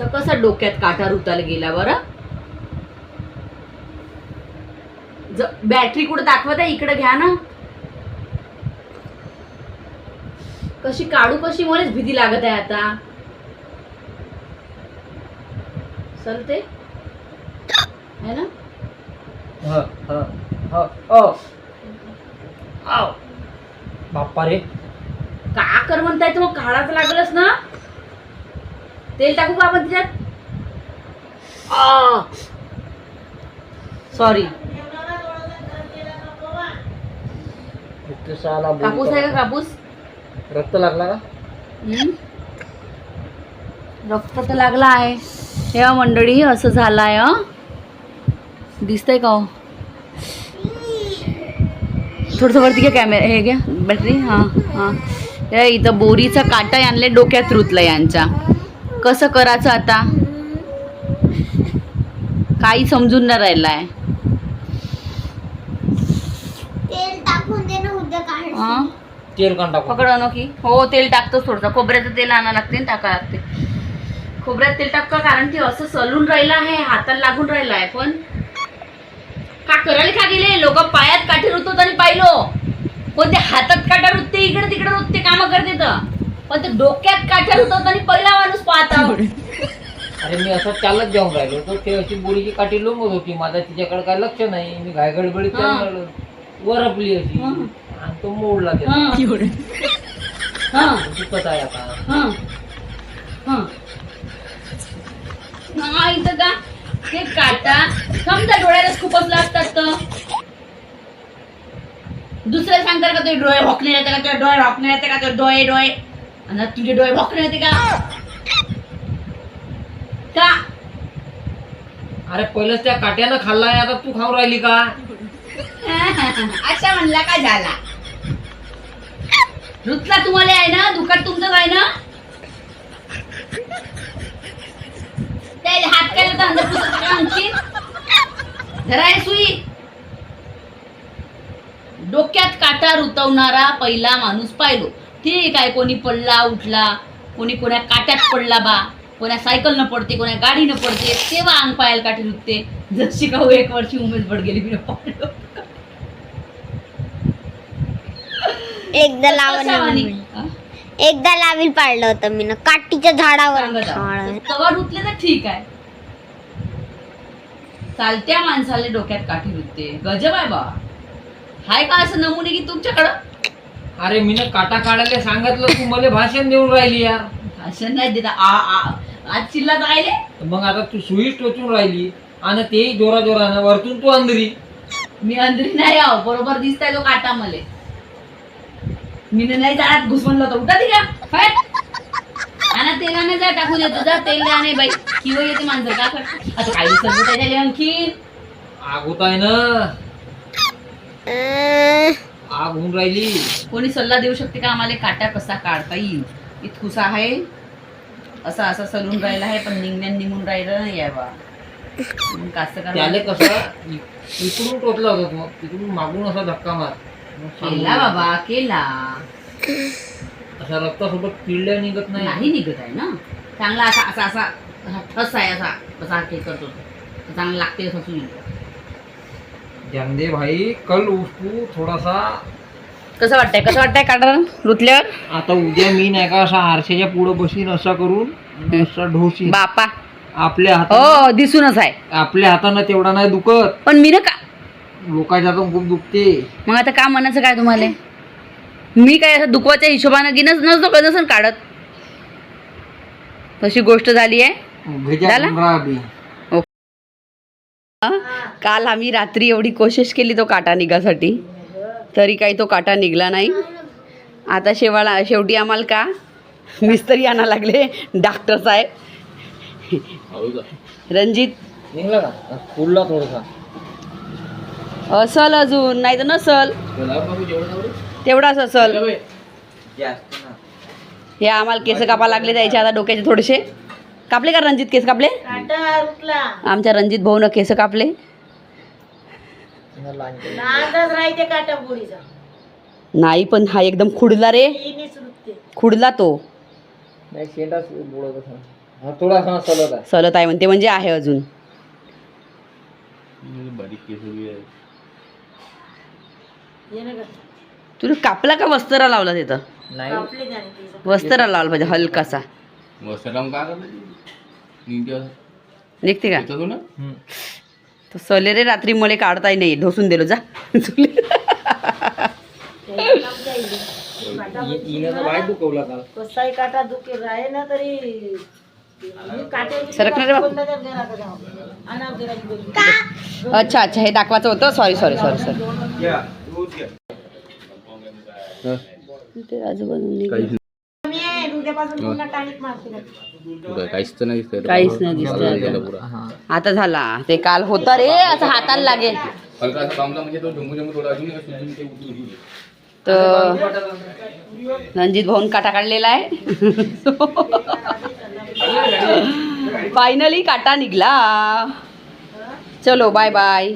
असं कसा डोक्यात काटा रुताला गेला बरं. ज- बॅटरी कुठं दाखवत आहे? इकडे घ्या ना. कशी काढू कशी मलाच भीती लागत आहे आता. चलते है ना? ह, ह, ह. बाप्पा रे. का कर म्हणताय मग काढाच लागलच ना? तेल टाकू का आपण सॉरी. कापूस आहे का कापूस? रक्त लागला का? रक्त तर लागला आहे हे मंडळी असं झालं आहे? दिसतंय का हो? थोडंसं वरती घ्या कॅमेरा हे घ्या. बॅटरी हां हां. हे इथं बोरीचा काटा आणले डोक्यात रुतला यांच्या. कसं करायचं आता? काही समजून नाही राहिलं आहे तेल टाकून दे ना हां? टाकू. पकड की. हो तेल टाकतोच थोडंसं. खोबऱ्याचं तेल आणा लागते टाका लागते. खोबऱ्यात तेल टाक का? कारण ते असं सलून राहिलं आहे हाताला लागून राहिलं आहे. पण का करायला का गेले? लोक पायात काठी रुतवत आणि पाहिलो. पण ते हातात काटा रुतते इकडे तिकडे रुतते कामं करते तर. पण ते डोक्यात काठ्या रुतवत आणि पहिला माणूस पाहता. अरे मी असं चालत जाऊन राहिलो तर ते अशी बोळीची काठी लोंबत होती. माझा तिच्याकडे काय लक्ष नाही. मी घाय गडबडीत हा. चालून राहिलो. वरपली अशी. हा. आणि तो मोडला त्याचा. हा. हा. दुखत आहे आता. हं. हं. हा, इथं का? ते काटा. समजा डोळ्यालाच खूपच लागतात तर. दुसरे सांगतात का ते डोळे भोकणे येते का? ते डोळे भोकणे येते का? ते डोळे डोळे. आणि तुझे डोळे भोकणे येते का? का? अरे पहिलंच त्या काट्यानं खाल्लाय आता तू खाऊ राहिली का? अशा म्हणला का झाला? रुतला तुम्हाला आहे ना? दुखत तुमचं आहे ना? त्याला हात होता होता आणखी सुई. डोक्यात काटा रुतवणारा पहिला माणूस पाहिलो. ठीक आहे कोणी पडला उठला कोणी कोण्या काट्यात पडला बा कोण्या सायकलनं पडते कोण्या गाडीनं पडते तेव्हा अंग पायाला काठी रुतते जशी का हो एक वर्षी उमेद बड गेली मी पडलो एकदा लावून? एकदा लावील पाडलं होतं मी ना काठीच्या झाडावर. तवा रुतले तर ठीक आहे. चालत्या माणसाला डोक्यात काठी रुतते गजब आहे बा. हाय का असं नमुने की तुमच्याकडं? अरे मी काटा काढायला सांगितलं तू मला भाषण देऊन राहिली यार. भाषण नाही देता. आ आ आज चिल्ला जायले तर मग आता तू सुईच टोचून राहिली आणि तेही जोरा जोरानं वरतून तू अंदरी मी अंदरी नाही आहो बरोबर दिसताय तो काटा मले. मी नाही जात घुसमणलं होतं उठा फट. आणि तेलाने जा टाकू देतो. जा तेल द्या नाही बाई किंवा येते माणसं का करते आता काही सर्व त्याच्या आणखी आग होत आहे ना आग होऊन राहिली. कोणी सल्ला देऊ शकते का? आम्हाला काटा कसा काढता येईल? इतकुसा आहे. असा असा सलून राहिला आहे पण निघण्यान निघून राहिलं नाही आहे कास्त त्याले कसं? इकडून टोचला होता तो. तिकडून मागून असा धक्का मार. केला बाबा केला. असा रक्तासोबत पिळल्या निघत नाही. निघत आहे ना. चांगला असा असा असा ठस आहे असा. असा हे करतो. चांगला लागते असं जानदे भाई कल उसको थोडासा कसं वाटतंय? कसं वाटतंय काढा? रुतल्यावर? आता उद्या मी नाही का असा आरशाच्या पुढं बसीन असा करून असा ढोसीन. बापा. आपल्या हातात हो दिसूनच आहे. आपल्या हातानं तेवढा नाही दुखत. पण मी ना का लोकांच्या हातून खूप दुखते. मग आता का म्हणायचं काय तुम्हाला? मी काय असं दुखवाच्या हिशोबानं गिनच नसतो का नसन काढत. तशी गोष्ट झाली आहे. झाला? काल आम्ही रात्री एवढी कोशिश केली तो काटा निघासाठी. तरी काही तो काटा निघला नाही. आता शेवाळा शेवटी आम्हाला का? मिस्त्री आणा लागले डॉक्टर साहेब. रणजित. असल अजून नाही तर नसल तेवढाच असल हे आम्हाला केस कापा लागले त्याचे आता डोक्याचे थोडेसे. कापले का रणजित केस कापले? आमच्या रणजित भाऊनं केस कापले. नाही पण हा एकदम खुडला रे. खुडला तो. हा सलत आहे. म्हणते म्हणजे आहे अजून. तुला कापला का वस्त्रा लावला तिथं? नाही. वस्त्रा लावला पाहिजे हलकासा. का निघते का तू ना हम्म. तर सले रे रात्री मले काढताय नाही ढोसून दिलो जा. अच्छा अच्छा हे दाखवायचं होतं सॉरी सॉरी सॉरी सॉरी ते आजूबाजूला पुन्हा नाही काहीच तर नाही दिसतंय. काहीच नाही दिसतंय गेलं पुरा हा. आता झाला. ते काल होता रे असं हाताला लागेल. हलका असं कामला म्हणजे तो झुमू झुमू थोडा अजून एक सुजून ते उठून येईल. तर रणजित भाऊन काटा काढलेला आहे. फायनली काटा निघला. चलो बाय बाय